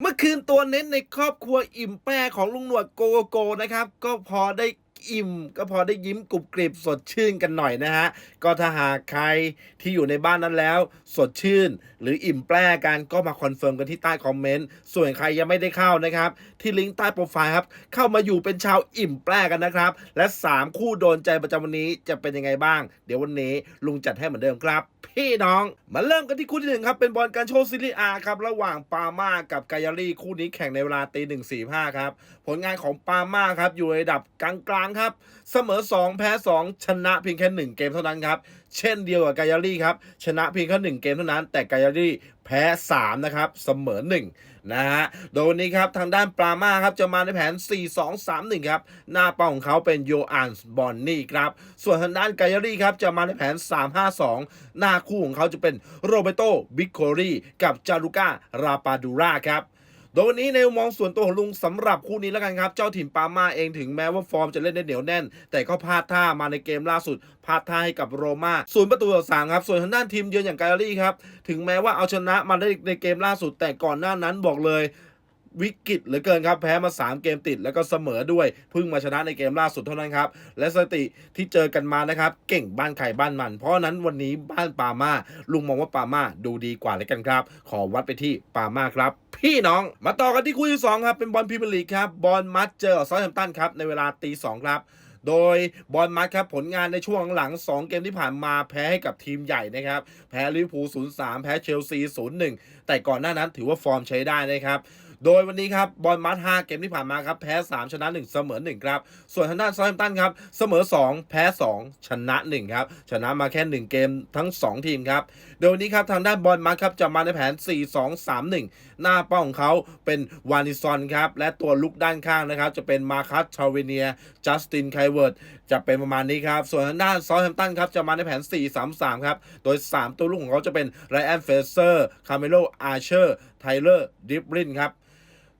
เมื่อคืนตัวเน้นในครอบครัวอิ่มแปรของลุงหนวดโกโกโกนะครับ ก็พอได้ อิ่ม ก็พอได้ยิ้มกรุบกริบสดชื่นกันหน่อยนะฮะ ก็ถ้าหากใครที่อยู่ในบ้านนั้นแล้ว สดชื่น หรืออิ่มแปรกันก็มาคอนเฟิร์มกันที่ใต้คอมเมนต์ส่วนใครยังไม่ได้เข้านะครับ ที่ลิงก์ใต้โปรไฟล์ครับเข้ามาอยู่เป็นชาวอิ่มแปรกันนะครับ และ 3 คู่โดนใจประจำวันนี้จะเป็นยังไงบ้าง เดี๋ยววันนี้ลุงจัดให้เหมือนเดิมครับ พี่น้องมาเริ่มกันที่คู่ที่หนึ่งครับเป็นบอลการโชว์ซีรีส์อาครับระหว่างปาม่ากับกายารี่คู่นี้แข่งในเวลาตีหนึ่งสี่ห้าครับผลงานของปาม่าครับอยู่ในระดับกลางๆครับ เสมอ 2 แพ้ 2 ชนะเพียงแค่ 1 เกมเท่านั้นครับ เช่นเดียวกับกายารี่ครับ ชนะเพียงแค่ 1 เกมเท่านั้น แต่กายารี่แพ้ 3 นะครับ เสมอ 1 นะฮะ โดยวันนี้ครับ ทางด้านปรามาครับ จะมาในแผน 4-2-3-1 ครับ หน้าเป้าของเขาเป็นโยอันส์บอนนี่ครับ ส่วนทางด้านกายารี่ครับ จะมาในแผน 3-5-2 หน้าคู่ของเขาจะเป็นโรเบโตบิคโครีกับจารุก้าราปาดูราครับ ดยวันนี้ในมองส่วนตัวของลุงสำหรับคู่นี้แล้วกันครับ เจ้าถิ่นปามาเองถึงแม้ว่าฟอร์มจะเล่นได้เหนียวแน่น แต่ก็พลาดท่ามาในเกมล่าสุดพลาดท่าให้กับโรม่าศูนย์ประตูต่อสามครับ ส่วนทางด้านทีมเยือนอย่างกลลี่ครับ ถึงแม้ว่าเอาชนะมาได้ในเกมล่าสุดแต่ก่อนหน้านั้นบอกเลย วิกฤตเหลือเกินครับแพ้มา 3 เกมติด แล้วก็เสมอด้วยเพิ่งมาชนะในเกมล่าสุดเท่านั้นครับ และสติที่เจอกันมานะครับ เก่งบ้านใครบ้านมัน เพราะนั้นวันนี้บ้านปามาลุงมองว่าปามาดูดีกว่าเลยกันครับ ขอวัดไปที่ปามาครับ พี่น้อง มาต่อกันที่คู่ที่สองครับเป็นบอลพรีเมียร์ลีกครับบอลมัดเจอซาท์แฮมตันครับในเวลาตีสองครับโดยบอลมัดครับผลงานในช่วงหลัง 2 เกมที่ผ่านมาแพ้ให้กับทีมใหญ่นะครับ แพ้ลิเวอร์พูล 0-3 แพ้เชลซี 0-1 แต่ก่อนหน้านั้นถือว่าฟอร์มใช้ได้นะครับ โดยวันนี้ครับบอลมัด5เกมที่ผ่านมาครับแพ้3ชนะ 1 เสมอ 1 ครับ ส่วนทางด้านซาท์แฮมตันครับเสมอ 2 แพ้ 2 ชนะ 1 ครับ ชนะมาแค่ 1 เกมทั้ง 2 ทีมครับ โดยวันนี้ครับทางด้านบอลมัดครับจะมาในแผน 4-2-3-1 หน้าเป้าของเขาเป็นวานิซอนครับและตัวลุกด้านข้างนะครับจะเป็นมาคัสชาเวเนียจัสตินไคเวิร์ดจะเป็นประมาณนี้ครับ ส่วนทางด้านซาท์แฮมตันครับจะมาในแผน 4-3-3 ครับ โดย 3 ตัวลูกของเขาจะเป็นไรอันเฟเซอร์ คาเมโลอาร์เชอร์ ไทเลอร์ ดิบรินครับ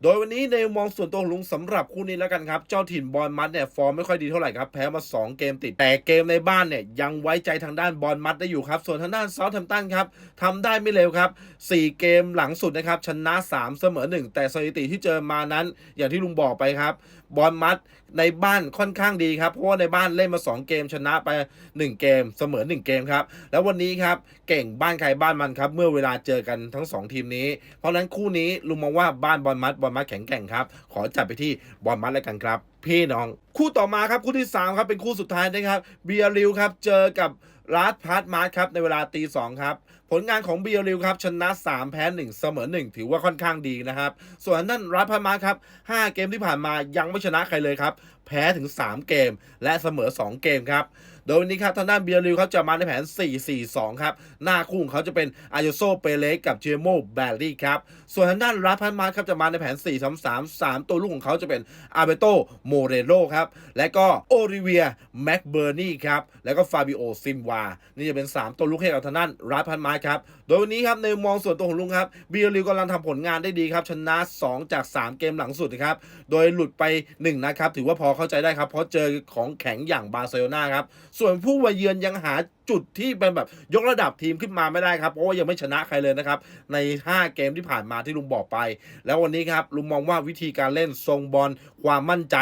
โดยวันนี้ในมองส่วนตัวของลุงสำหรับคู่นี้แล้วกันครับ เจ้าถิ่นบอลมัดเนี่ยฟอร์มไม่ค่อยดีเท่าไหร่ครับแพ้มา 2 เกมติด แต่เกมในบ้านเนี่ยยังไว้ใจทางด้านบอลมัดได้อยู่ครับ ส่วนทางด้านเซาท์แฮมตันครับทำได้ไม่เร็วครับ 4 เกมหลังสุดนะครับชนะ 3 เสมอ 1 แต่สถิติที่เจอมานั้น อย่างที่ลุงบอกไปครับ บอลมัดในบ้านค่อนข้างดีครับ เพราะว่าในบ้านเล่นมา 2 เกมชนะไป 1 เกมเสมอ 1 เกมครับ แล้ววันนี้ครับเก่งบ้านใครบ้านมันครับ เมื่อเวลาเจอกันทั้ง 2 ทีมนี้ เพราะฉะนั้นคู่นี้ลุงมองว่าบ้านบอลมัดบอลมัดแข็งแกร่งครับ ขอจับไปที่บอลมัดแล้วกันครับพี่น้อง คู่ต่อมาครับคู่ที่ 3 ครับ เป็นคู่สุดท้ายนะครับเบียริวครับ เจอกับรัสพาร์ตมาร์ทครับในเวลาตีสองครับ ผลงานของเบียริวครับ ชนะ 3 แพ้ 1 เสมอ 1 ถือว่าค่อนข้างดีนะครับ ส่วนนั่นรัสพาร์ตมาร์ทครับ 5 เกมที่ผ่านมายังไม่ชนะใครเลยครับ แพ้ถึง 3 เกม และเสมอ 2 เกมครับ โดยวันนี้ครับทางด้านเบียริวเขาจะมาในแผน 4-4-2 ครับ หน้าคู่ของเขาจะเป็นอายโซเปเลสกับเจโมแบลลี่ครับ ส่วนทางด้านรัสพันมาร์ครับจะมาในแผน 4-3-3 3 ตัวลูกของเขาจะเป็นอาเบโตโมเรโรครับ และก็โอริเวียแม็กเบอร์นี่ครับ แล้วก็ฟาบิโอซิมวา นี่จะเป็น 3 ตัวลูกให้กับทางด้านรัสพันมาร์ครับ โดยวันนี้ครับในมองส่วนตัวของลุงครับเบียริวกำลังทำผลงานได้ดีครับชนะ 2 จาก 3 เกมหลังสุดนะครับ โดยหลุดไป1นะครับถือว่าพอเข้าใจได้ครับเพราะเจอของแข็งอย่างบาร์เซโลนาครับส่วนผู้มาเยือนยังหาจุดที่เป็นแบบยกระดับทีมขึ้นมาไม่ได้ครับ เพราะว่ายังไม่ชนะใครเลยนะครับ ใน 5 เกมที่ผ่านมาที่ลุงบอกไป แล้ววันนี้ครับลุงมองว่าวิธีการเล่นทรงบอลความมั่นใจ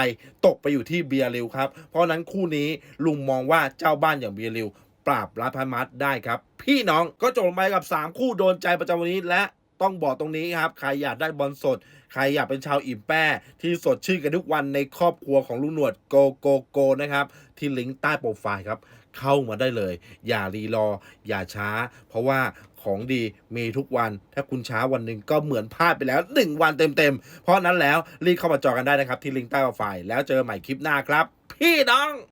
ตกไปอยู่ที่เบียริวครับ เพราะนั้นคู่นี้ลุงมองว่าเจ้าบ้านอย่างเบียริว ปราบลาพันมัดได้ครับ พี่น้องก็จบไปกับ 3 คู่โดนใจประจำวันนี้และ ต้องบอกตรงนี้ครับ ใครอยากได้บอลสด ใครอยากเป็นชาวอิ่มแป้ ที่สดชื่นกันทุกวันในครอบครัวของลุงหนวดโกโกโกนะครับ ที่ลิงก์ใต้โปรไฟล์ครับ เข้ามาได้เลย อย่ารีรอ อย่าช้า เพราะว่าของดีมีทุกวัน ถ้าคุณช้าวันหนึ่งก็เหมือนพลาดไปแล้ว 1 วันเต็มๆ เพราะนั้นแล้วรีบเข้ามาจอกันได้นะครับ ที่ลิงก์ใต้โปรไฟล์แล้วเจอใหม่คลิปหน้าครับ พี่น้อง